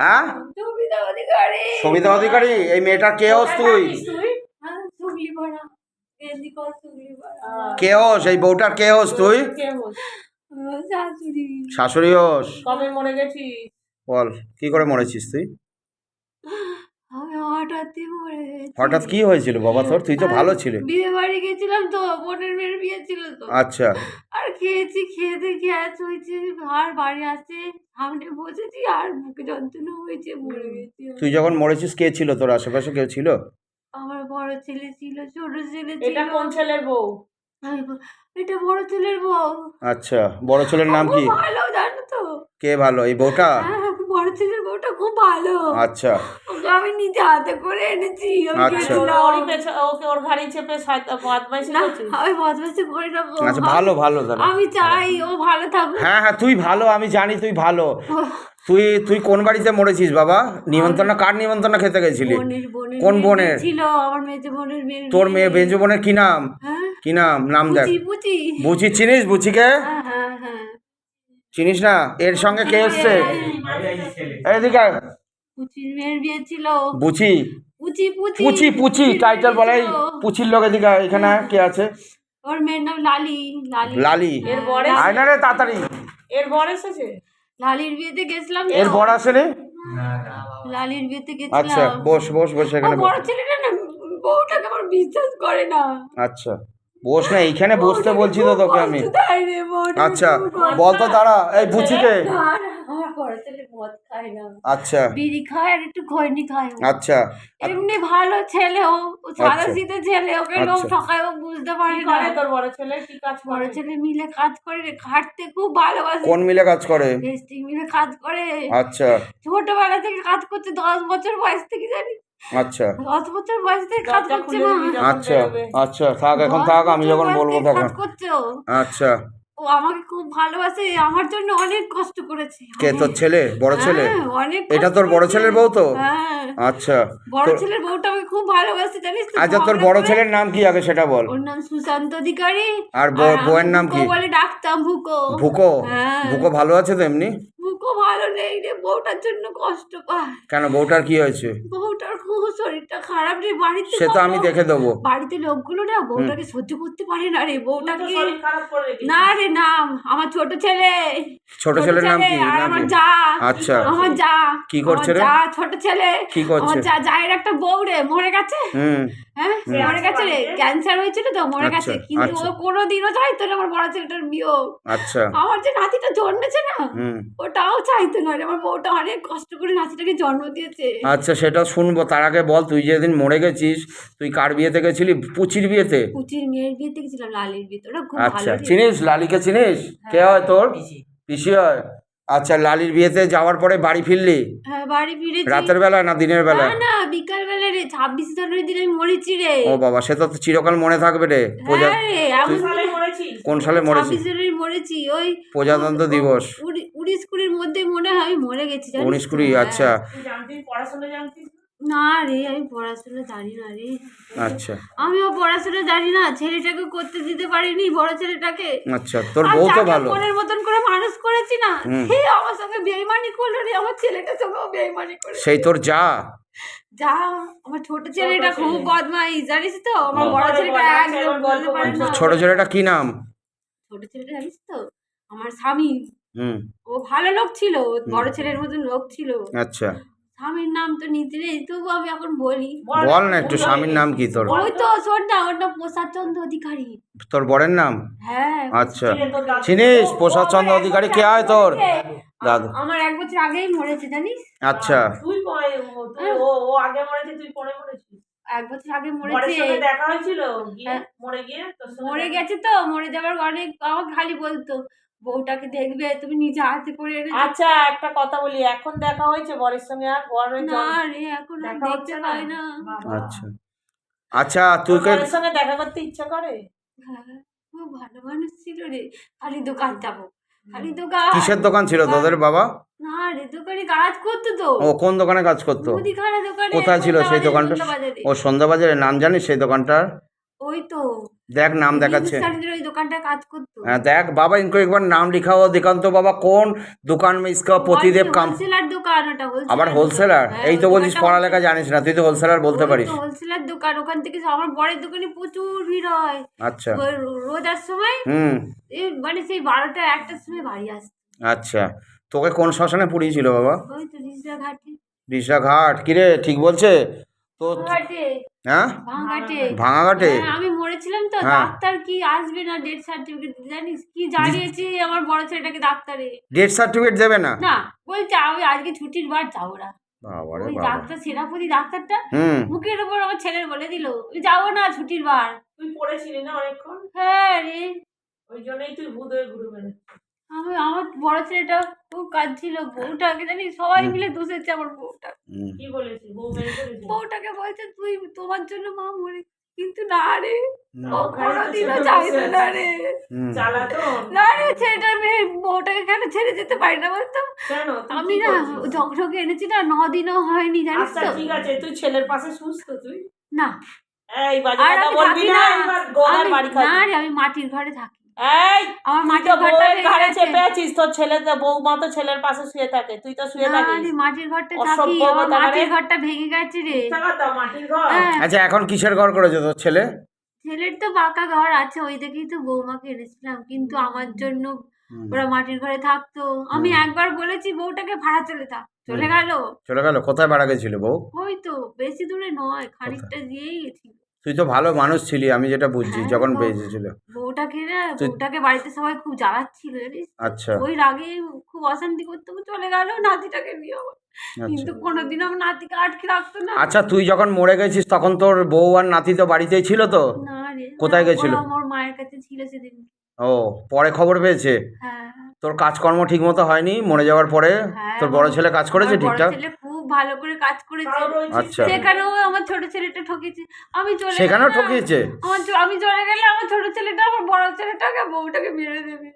হ্যাঁ? সুবিধা অধিকারী। সবিতা অধিকারী এই মেয়েটার কে হোস তুই? হ্যাঁ কে হোস এই বউটার কে হোস তুই? শাশুড়ি। হস হোস কবে মরে গেছিস? বল কি করে মরেছিস তুই? হঠাৎই মরে গেছি হঠাৎ কি হয়েছিল? বাবা তোর তুই তো ভালো ছিল। বিয়ে বাড়ি গেছিলাম তো বোনের মেয়ের বিয়ে ছিল তো। আচ্ছা। আর খেয়েছি খেতে গ্যাস হয়েছে আর বাড়ি আসছে সামনে বসেছি আর বুকে যন্ত্রণা হয়েছে মরে গেছি তুই যখন মরেছিস কে ছিল তোর আশেপাশে? কেউ ছিল? আমার বড় ছেলে ছিল ছোট ছেলে ছিল। এটা কোন ছেলের বউ? আমি এটা বড় ছেলের বউ। আচ্ছা বড় ছেলের নাম কি? খুব ভালো জানো তো। কে ভালো? এই বউটা? হ্যাঁ বড় ছেলের বউটা খুব ভালো। আচ্ছা। আমি নিজে হাতে করে এনেছি আমি আচ্ছা। গেছিলাম। ওরই পেছনে ওকে ওর ঘাড়ি চেপে বদমাইশি না করছিস? আমি বদমাসি করি না গো। আচ্ছা ভালো ভালো দাদা আমি চাই ও ভালো থাকুক। হ্যাঁ হ্যাঁ তুই ভালো আমি জানি তুই ভালো। তুই তুই কোন বাড়িতে মরেছিস বাবা? নিমন্ত্রণ কার নিমন্ত্রণ খেতে গেছিলি? বোনের বোনের কোন বোনের? ছিল আমার মেজে বোনের মেয়ের তোর মেয়ে বেঞ্জু বোনের কি নাম? হ্যাঁ? কি নাম? নাম দেখ। বুচি চিনিস বুচিকে? হ্যাঁ হ্যাঁ হ্যাঁ। চিনিস না? এর সঙ্গে কে এসছে? এইদিকে আয়। পুচির মেয়ের বিয়ে ছিল। বুচি পুচি পুচি পুচি পুচি টাইটেল বলে পুচির লোক এদিকে এখানে কে আছে? ওর মেয়ের নাম লালি লালি। লালি। এর বরে আয় না রে তাড়াতাড়ি। এর বর এসেছে? লালির বিয়েতে গেছিলাম। এর বড় আসেনি? লালির বিয়েতে আচ্ছা বস বস বস এখানে। বড় ছেলেটা না বউটাকে আমার বিশ্বাস করে না। আচ্ছা। বস না এইখানে বসতে বলছি তো তোকে আমি। আচ্ছা খুব কষ্ট বল তো দাঁড়া এই বুচিকে আচ্ছা। বিড়ি খায় আর একটু খৈনি খায় আচ্ছা। এমনি ভালো ছেলে ও ও সাদা আচ্ছা। সিধে ছেলে ওকে লোক। ঠকায় ও বুঝতে পারে না। তোর বড় ছেলে? কি কাজ বড় ছেলে মিলে কাজ করে রে খাটতে খুব ভালোবাসে। কোন মিলে কাজ করে? টেস্টিং মিলে কাজ করে। আচ্ছা। ছোটবেলা থেকে কাজ করছে দশ বছর বয়স থেকে জানি। আচ্ছা। দশ বছর বয়স থেকে কাজ করছে মা। আচ্ছা আচ্ছা থাক এখন থাক আমি যখন বলব থেকে তখন। আচ্ছা। ও আমাকে খুব ভালোবাসে আমার জন্য অনেক কষ্ট করেছে। কে তোর ছেলে? বড় ছেলে? হ্যাঁ, অনেক এটা তোর বড় ছেলের বউ তো? হ্যাঁ। আচ্ছা বড় ছেলের বউটা আমাকে খুব ভালোবাসে জানিস তো আচ্ছা তোর বড় ছেলের নাম কি আগে সেটা বল। ওর নাম সুশান্ত অধিকারী। আর বউয়ের নাম কি? বলে ডাকতাম ভুকো। ভুকো? হ্যাঁ। ভুকো ভালো আছে তো এমনি? ভালো নেই রে বউটার জন্য কষ্ট পায়। কেন বউটার কি হয়েছে? বউটার খুব শরীরটা খারাপ রে বাড়িতে সে তো আমি দেখে দেবো। বাড়িতে লোকগুলো না বউটাকে সহ্য করতে পারে না রে বউটাকে শরীর খারাপ করে রেখেছিস। না রে নাম আমার ছোট ছেলে। ছোট ছেলের নাম কি? আর আমার যা। আচ্ছা। আমার যা। কি করছে রে? যা ছোট ছেলে। কি করছে? আমার যা জায়ের একটা বউ রে মরে গেছে। হুম। হ্যাঁ মরে গেছে রে ক্যান্সার হয়েছিল তো মরে আচ্ছা, গেছে। কিন্তু ও আচ্ছা। কোনোদিনও চাইতো না আমার বড় ছেলেটার বিয়ে আচ্ছা। আমার যে নাতিটা জন্মেছে না ওটাও চাইতো না রে আমার বউটা অনেক কষ্ট করে জন্ম দিয়েছে। আচ্ছা সেটা শুনব। তার আগে বল তুই যেদিন মরে গেছিস তুই কার বিয়েতে গেছিলি? পুচির বিয়েতে? পুচির মেয়ের বিয়েতে গেছিলাম লালির বিয়েতে। ওটা খুব আচ্ছা ভালো। চিনিস? লালিকে চিনিস? কে হয় তোর? পিসি। হয়? আচ্ছা লালির বিয়েতে যাওয়ার পরে বাড়ি ফিরলি? হ্যাঁ বাড়ি ফিরেছি। রাতের বেলা না দিনের বেলা? না না বিকাল বেলা রে ছাব্বিশ জানুয়ারি দিন আমি মরেছি রে। ও বাবা সে তো চিরকাল মনে থাকবে রে। প্রজা হ্যাঁ রে আমি সালে মরেছিস? কোন সালে মরেছিস? ছাব্বিশ জানুয়ারি মরেছি ওই প্রজাতন্ত্র দিবস। উনিশ কুড়ির মধ্যে মনে হয় আমি মরে গেছি জানিস উনিশ? কুড়ি হ্যাঁ। আচ্ছা। তুই পড়াশোনা জানতিস না? না রে আমি পড়াশোনা জানি না রে। আচ্ছা। আমিও পড়াশোনা জানি না ছেলেটাকে করতে দিতে পারিনি বড় ছেলেটাকে। আচ্ছা তোর আর বউ তো যাকে ভালো। মনের মতন করে মানুষ করেছি না হুম। সে আমার সঙ্গে বেইমানি করল রে আমার ছেলেটার সঙ্গেও বেইমানি করে সেই তোর যা। যা আমার ছোট ছেলেটা খুব। বদমাই জানিস তো? আমার বড় ছেলেটা একদম বলতে পারে না। ছোট ছেলেটা কি নাম? ছোট ছেলেটা জানিস তো? আমার স্বামী। হুম। ও ভালো লোক ছিল বড় ছেলের মতন লোক ছিল। আচ্ছা। স্বামীর নাম তো নিতে নেই তবু আমি এখন বলি। বল না একটু স্বামীর নাম কি তোর? ওই তো শোন না ওর নাম প্রসাদ অধিকারী। তোর বরের নাম? হ্যাঁ। আচ্ছা। চিনিস প্রসাদ অধিকারী কে হয় তোর? দাদু। আমার এক বছর আগেই মরেছে জানিস? আচ্ছা। তুই ও- ও ও আগে মরেছে তুই পরে মরেছিস? এক বছর আগে মরেছে। দেখা হয়েছিল? হ্যাঁ। মরে গিয়ে মরে গেছে তো মরে যাবার অনেক আমাকে খালি বলতো বউটাকে দেখবে তুমি নিজে হাতে করে এনে আচ্ছা একটা কথা বলি এখন দেখা হয়েছে বরের সঙ্গে আর বরের না রে এখন দেখা হচ্ছে দেখতে না? পাই না। আচ্ছা। আচ্ছা তুই তোর বরের সঙ্গে দেখা করতে ইচ্ছা করে? হ্যাঁ, খুব ভালো মানুষ ছিল রে। খালি দোকান যাব। খালি দোকান। কিসের দোকান ছিল তোদের বাবা? না রে দোকানে কাজ করতো তো। ও কোন দোকানে কাজ করতো? মুদিখানা দোকানে। কোথায় ছিল সেই সন্ধ্যাবাজারে, দোকানটা? সন্ধ্যাবাজারে। ও সন্ধ্যাবাজারের নাম জানিস সেই দোকানটার? ওই তো। দেখ নাম দেখাচ্ছে। হ্যাঁ, দেখ বাবা ইনকো একবার নাম লিখা লিখাও দেখান্ত বাবা কোন দোকান মে ইসকা প্রতিদেব কাম আবার হোলসেলার হ্যাঁ, এই তো বলছিস পড়ালেখা জানিস না তুই তো হোলসেলার বলতে পারিস। হোলসেলার দোকান ওখান থেকে আমার বড়ের দোকানে প্রচুর ভিড় হয়। আচ্ছা। রোজ আর সময় হুম। মানে সেই বারোটা একটার সময় বাড়ি আসে আচ্ছা। তোকে কোন শ্মশানে পুড়িয়েছিল বাবা? ওই তো রিসরা ঘাটে রিসরা ঘাট কিরে ঠিক বলছে? তো হ্যাঁ? ভাঙাটে ভাঙাঘাটে? হ্যাঁ, আমি মরেছিলাম তো হ্যাঁ। ডাক্তার কি আসবে না ডেথ সার্টিফিকেট জানিস? কি জানিয়েছি আমার বড় ছেলেটাকে ডাক্তারে? ডেথ সার্টিফিকেট দেবে না? না বলছে আমি আজকে ছুটির বার যাব না। ওই ডাক্তার সেনাপতি ডাক্তারটা মুখের উপর আমার ছেলের বলে দিল যাব না ছুটির বার। তুই পড়েছিলি না অনেকক্ষণ? হ্যাঁ রে। ওই জন্যই তুই ভূত হয়ে ঘুরে বেড়ে আমি আমার বড় ছেলেটা খুব কাঁদছিল বউটাকে জানি সবাই মিলে দোষেছে আমার বউটা। কি বলেছি বউটাকে বলছে তুই তোমার জন্য মা মরে কিন্তু না রে। ও কোনোদিনও চাইতো না রে। না রে ছেলেটার মেয়ে বউটাকে কেন ছেড়ে যেতে পারি না বলতো? আমি না? ঝকঝকে এনেছি না ন দিনও হয়নি জানিস আচ্ছা তো। ঠিক আছে তুই ছেলের পাশে সুস্থ তুই। না। আর আমি থাকি না আমি মাটির ঘরে থাকি। এই আমার তুই মাটির ঘরটা বউয়ের ভেঙে ঘাড়ে গেছে। চেপে আছিস তোর ছেলে বৌমা তো ছেলের পাশে শুয়ে থাকে তুই তো শুয়ে থাকিস। মাটির ঘরটা থাকি আমার মাটির ঘরটা ভেঙে গেছে রে। মাটির ঘর? হ্যাঁ। আচ্ছা এখন কিসের ঘর করেছে তোর ছেলে? ছেলের তো পাকা ঘর আছে ওই দেখেই তো বৌমাকে এনেছিলাম কিন্তু আমার জন্য ওরা মাটির ঘরে থাকতো। আমি একবার বলেছি বউটাকে ভাড়া চলে থাক চলে গেল। চলে গেল কোথায় ভাড়া গেছিল বউ? ওই তো বেশি দূরে নয় খানিকটা দিয়েই গেছিল তুই তো ভালো মানুষ ছিলি আমি যেটা বুঝছি হ্যাঁ, যখন তো। বেঁচেছিল বউটাকে না বউটাকে বাড়িতে সবাই খুব জ্বালাচ্ছিল জানিস? আচ্ছা। ওই রাগে খুব অশান্তি করতে চলে গেল নাতিটাকে নিয়ে আচ্ছা। কিন্তু কোনোদিন আমার নাতিকে আটকে রাখতো না। আচ্ছা তুই যখন মরে গেছিস তখন তোর বউ আর নাতি তো বাড়িতেই ছিল তো? না রে কোথায় গেছিল? আমার মায়ের কাছে ছিল সেদিন। ও পরে খবর পেয়েছে? হ্যাঁ। তোর কাজকর্ম ঠিক মতো হয়নি মরে যাওয়ার পরে? হ্যাঁ, তোর বড় ছেলে কাজ করেছে ঠিকঠাক? ভালো করে কাজ করেছে। আচ্ছা। সেখানেও আমার ছোট ছেলেটা ঠকেছে আমি চলে সেখানেও গেলে ঠকিয়েছে? আমার চ- আমি চলে গেলে আমার ছোট ছেলেটা আমার বড় ছেলেটাকে বউটাকে মেরে দেবে।